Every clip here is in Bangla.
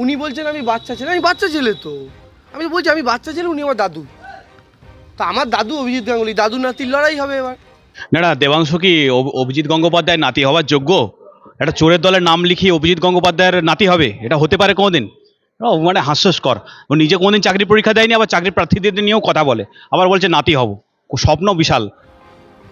উনি বলছেন আমি বাচ্চা ছেলে আমি বাচ্চা ছেলে তো। আমি তো বলছি আমি বাচ্চা ছেলে উনি আমার দাদু। তা আমার দাদু অভিজিৎ গাঙ্গুলি দাদু নাতির লড়াই হবে এবার। না না দেবাংশু কি অভিজিৎ গঙ্গোপাধ্যায় নাতি হওয়ার যোগ্য? একটা চোরের দলের নাম লিখিয়ে অভিজিৎ গঙ্গোপাধ্যায়ের নাতি হবে? এটা হতে পারে কোনোদিন? ও মানে হাস্যস্কর। ও নিজে কোনোদিন চাকরি পরীক্ষা দেয়নি আবার চাকরি প্রার্থীদের নিয়েও কথা বলে। আবার বলছে নাতি হব। স্বপ্ন বিশাল।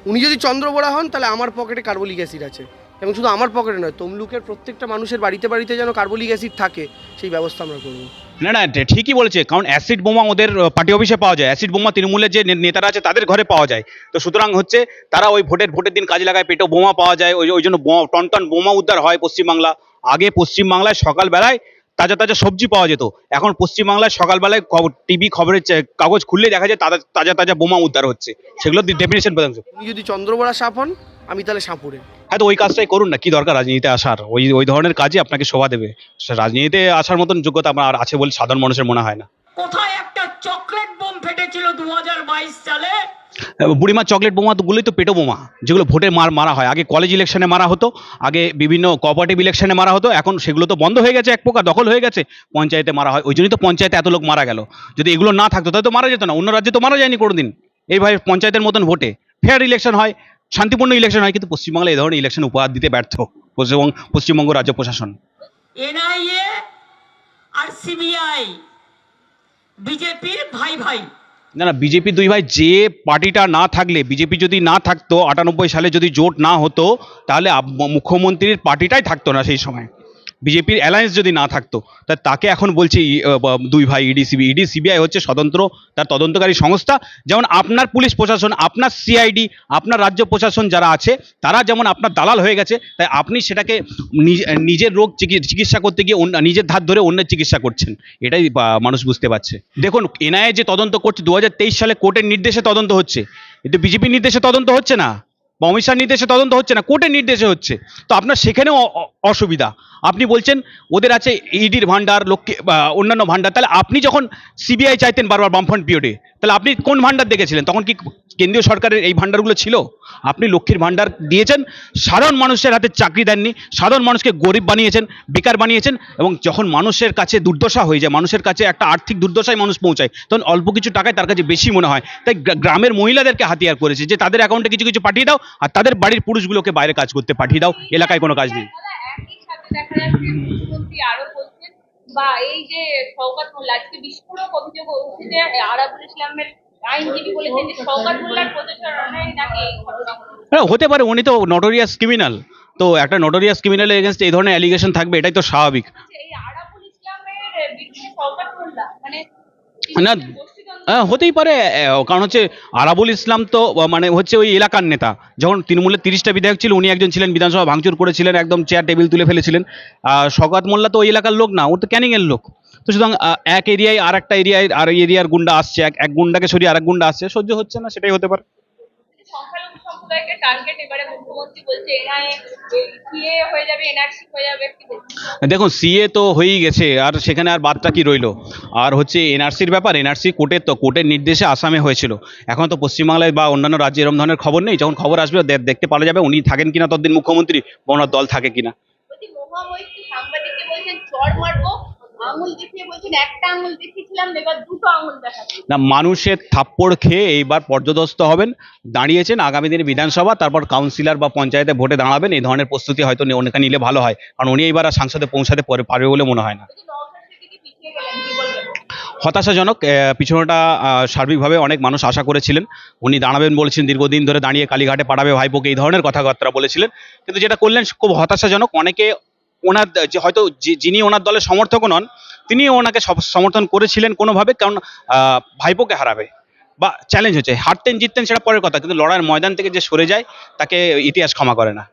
উনি যদি চন্দ্রবোড়া হন তাহলে আমার পকেটে কার্বলিক অ্যাসিড আছে। এবং শুধু আমার পকেটে নয়, তমলুকের প্রত্যেকটা মানুষের বাড়িতে বাড়িতে যেন কার্বলিক অ্যাসিড থাকে, সেই ব্যবস্থা আমরা করব। না না ঠিকই বলেছে, কারণ অ্যাসিড বোমা ওদের পার্টি অফিসে পাওয়া যায়, অ্যাসিড বোমা তৃণমূলের যে নেতারা আছে, তাদের ঘরে পাওয়া যায়। তো সুতরাং হচ্ছে, তারা ওই ভোটের ভোটের দিন কাজে লাগায়, পেটেও বোমা পাওয়া যায়, ওই ওই জন্য টন টন বোমা উদ্ধার হয় পশ্চিমবাংলা। আগে পশ্চিমবাংলায় সকালবেলায় তাজা তাজা সবজি পাওয়া যেত। এখন পশ্চিমবাংলায় সকালবেলায় টিভি খবরের কাগজ খুললে দেখা যায় তাজা তাজা তাজা বোমা উদ্ধার হচ্ছে। সেগুলো ডেফিনেশন তুমি যদি চন্দ্রবড়া সাপ হন আমি তাহলে সাপুরে। হ্যাঁ তো ওই কাজটাই করুন না কি দরকার রাজনীতিতে আসার? ওই ওই ধরনের কাজই আপনাকে শোভা দেবে। রাজনীতিতে আসার মতন যোগ্যতা আমার আর আছে বলে সাধারণ মানুষের মনে হয় না। ফেটেছিল দু সালে। বুড়িমার চকলেট বোমাগুলোই তো পেটো বোমা যেগুলো ভোটে মার মারা হয়। আগে কলেজ ইলেকশনে মারা হতো আগে বিভিন্ন কোঅপারেটিভ ইলেকশনে মারা হতো এখন সেগুলো তো বন্ধ হয়ে গেছে এক প্রকার দখল হয়ে গেছে পঞ্চায়েতে মারা হয়। ওই জন্যই তো পঞ্চায়েতে এত লোক মারা গেল। যদি এগুলো না থাকতো তাহলে তো মারা যেত না। অন্য রাজ্যে তো মারা যায়নি কোনোদিন। এইভাবে পঞ্চায়েতের মতন ভোটে ফেয়ার ইলেকশন হয় শান্তিপূর্ণ ইলেকশন হয় কিন্তু পশ্চিমবাংলায় এই ধরনের ইলেকশন উপহার দিতে ব্যর্থ পশ্চিমবঙ্গ পশ্চিমবঙ্গ রাজ্য প্রশাসন। এনআইএ আর সিবিআই ভাই ভাই। না না বিজেপি দুই ভাই, যে পার্টিটা না থাকলে বিজেপি যদি না থাকতো, আটানব্বই সালে যদি জোট না হতো, তাহলে মুখ্যমন্ত্রীর পার্টিটাই থাকতো না সেই সময়। বিজেপির অ্যালায়েন্স যদি না থাকতো, তা তাকে এখন বলছি দুই ভাই ইডি সিবি ইডি সিবিআই হচ্ছে স্বতন্ত্র, তার তদন্তকারী সংস্থা। যেমন আপনার পুলিশ প্রশাসন, আপনার সিআইডি আপনার রাজ্য প্রশাসন যারা আছে, তারা যেমন আপনার দালাল হয়ে গেছে, তাই আপনি সেটাকে নিজ- নিজের রোগ চিকি- চিকিৎসা করতে গিয়ে অন্য- নিজের ধার ধরে অন্যের চিকিৎসা করছেন। এটাই মানুষ বুঝতে পারছে। দেখুন এনআইএ যে তদন্ত করছে দু হাজার তেইশ সালে কোর্টের নির্দেশে তদন্ত হচ্ছে। কিন্তু বিজেপির নির্দেশে তদন্ত হচ্ছে না? শাহর নির্দেশে তদন্ত হচ্ছে না, কোর্টের নির্দেশে হচ্ছে। তো আপনার সেখানেও অসুবিধা। আপনি বলছেন ওদের আছে ইডির ভান্ডার লক্ষ্মী বা অন্যান্য ভান্ডার তাহলে আপনি যখন সিবিআই চাইতেন বারবার বামফ্রন্ট পিরিয়ডে তাহলে আপনি কোন ভান্ডার দেখেছিলেন? তখন কি কেন্দ্রীয় সরকারের এই ভান্ডারগুলো ছিল? আপনি লক্ষ্মীর ভান্ডার দিয়েছেন, সাধারণ মানুষের হাতে চাকরি দেননি, সাধারণ মানুষকে গরিব বানিয়েছেন, বেকার বানিয়েছেন, এবং যখন মানুষের কাছে দুর্দশা হয়ে যায়, মানুষের কাছে একটা আর্থিক দুর্দশায় মানুষ পৌঁছায়, তখন অল্প কিছু টাকায় তার কাছে বেশি মনে হয়। তাই গ্রামের মহিলাদেরকে হাতিয়ার করেছে যে, তাদের অ্যাকাউন্টে কিছু কিছু পাঠিয়ে দাও, আর তাদের বাড়ির পুরুষগুলোকে বাইরে কাজ করতে পাঠিয়ে দাও, এলাকায় কোনো কাজ নেই। দেখা যাচ্ছে মুখ্যমন্ত্রী আরও বা এই যে শওকত মোল্লা আজকে বিস্ফোরক অভিযোগ উঠেছে আরাবুল ইসলামের আইনজীবী বলেছেন যে শওকত মোল্লার প্রচারণায় নাকি হ্যাঁ হতে পারে উনি তো নটোরিয়াস ক্রিমিনাল তো একটা নটোরিয়াস ক্রিমিনালের এগেনস্ট এই ধরনের অ্যালিগেশন থাকবে এটাই তো স্বাভাবিক। আচ্ছা, মানে না হতেই পারে। কারণ হচ্ছে আরাবুল ইসলাম তো মানে হচ্ছে ওই এলাকার নেতা। যখন তৃণমূলের তিরিশটা বিধায়ক ছিল, উনি একজন ছিলেন, বিধানসভা ভাঙচুর করেছিলেন, একদম চেয়ার টেবিল তুলে ফেলেছিলেন। আর শকাত মোল্লা তো ওই এলাকার লোক না ও তো ক্যানিংয়ের লোক। তো সুতরাং এক এরিয়ায় আর একটা এরিয়ায় আর এরিয়ার গুন্ডা আসছে, এক এক গুন্ডাকে সরিয়ে আর এক গুন্ডা আসছে, সহ্য হচ্ছে না, সেটাই হতে পারে। সম্প্রদায়কে টার্গেট এবারে মুখ্যমন্ত্রী বলছে এনআইএ সিএ হয়ে যাবে এনআরসি হয়ে যাবে দেখুন সিএ তো হয়েই গেছে আর সেখানে আর বাদটা কি রইল? আর হচ্ছে এনআরসির ব্যাপার এনআরসি কোর্টের তো কোর্টের নির্দেশে আসামে হয়েছিল। এখন তো পশ্চিমবাংলায় বা অন্যান্য রাজ্যে এরকম ধরনের খবর নেই যখন খবর আসবে দেখতে পাওয়া যাবে উনি থাকেন কিনা ততদিন মুখ্যমন্ত্রী বা ওনার দল থাকে কিনা। সাংবাদিককে বলছেন চড় মারবো আঙুল দেখিয়ে বলছেন একটা আঙুল দেখিয়েছিলাম না মানুষের থাপ্পড় খেয়ে এইবার পর্যদস্ত হবেন। দাঁড়িয়েছেন আগামী দিনে বিধানসভা তারপর কাউন্সিলর বা পঞ্চায়েতে ভোটে দাঁড়াবেন। এই ধরনের প্রস্তুতি হয়তো ওনাকে নিলে ভালো হয়। কারণ উনি এইবার আর সংসদে পৌঁছাতে পরে- পারবে বলে মনে হয় না। হতাশাজনক পিছনেটা সার্বিকভাবে অনেক মানুষ আশা করেছিলেন। উনি দাঁড়াবেন বলেছেন দীর্ঘদিন ধরে দাঁড়িয়ে কালীঘাটে পাঠাবে ভাইপোকে এই ধরনের কথাবার্তা বলেছিলেন। কিন্তু যেটা করলেন খুব হতাশাজনক অনেকে ওনার যে হয়তো যিনি ওনার দলের সমর্থক নন তিনি ওনাকে সমর্থন করেছিলেন কোনোভাবে, কারণ ভাইপোকে হারাবে বা চ্যালেঞ্জ হচ্ছে। হারতেন, জিততেন সেটা পরের কথা, কিন্তু লড়াইয়ের ময়দান থেকে যে সরে যায়, তাকে ইতিহাস ক্ষমা করে না।